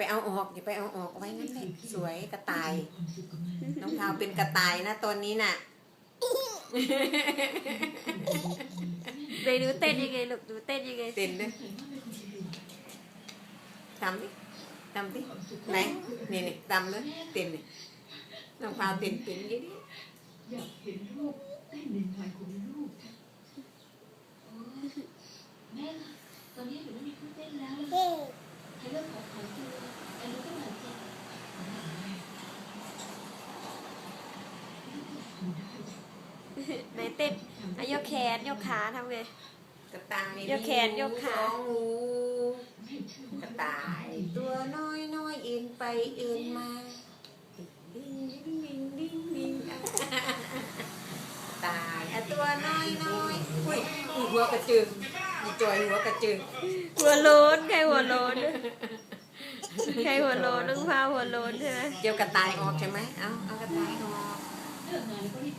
ไปเอาออกอย่าไปเอาออกเอาไว้งั้นแหละสวยกระต่าย น้องพาวเป็นกระต่ายนะตอนนี้น่ะเดี๋ยวดูเต้นยังไงลูกดูเต้นยังไงเต้นด้วยทำดิทำดิไหนนี่นี่ทำเลยเต้นนี่น้องพาวเต้นเต้นอยี่ดิอยากเห็นรูปเต้นในงานของลูก แม่คะตอนนี้หนูไม่มีผู้เต้นแล้วล่ะใครเริ่มขอขอตัวแต่หนูก็บาดเจ็บ ไหนเต้นอะยกแขนยกขาทำไง กระต่ายยกแขนยกขาสองหูกระต่าย ตัวน้อยน้อยเอ็นไปเอ็นมาดิ้งดิ้งดิ้งดิ้งดิ้งอะตายอะตัวน้อยน้อยอุ้ยอุ้ยหัวกระจึงมีจอยหัวกระจึงหัวโล้นใครหัวโล้นใครหัวโล้นน้องพาวหัวโล้นใช่ไหมเกี่ยวกระต่ายออกใช่ไหมเอาเอากระต่าย Lần.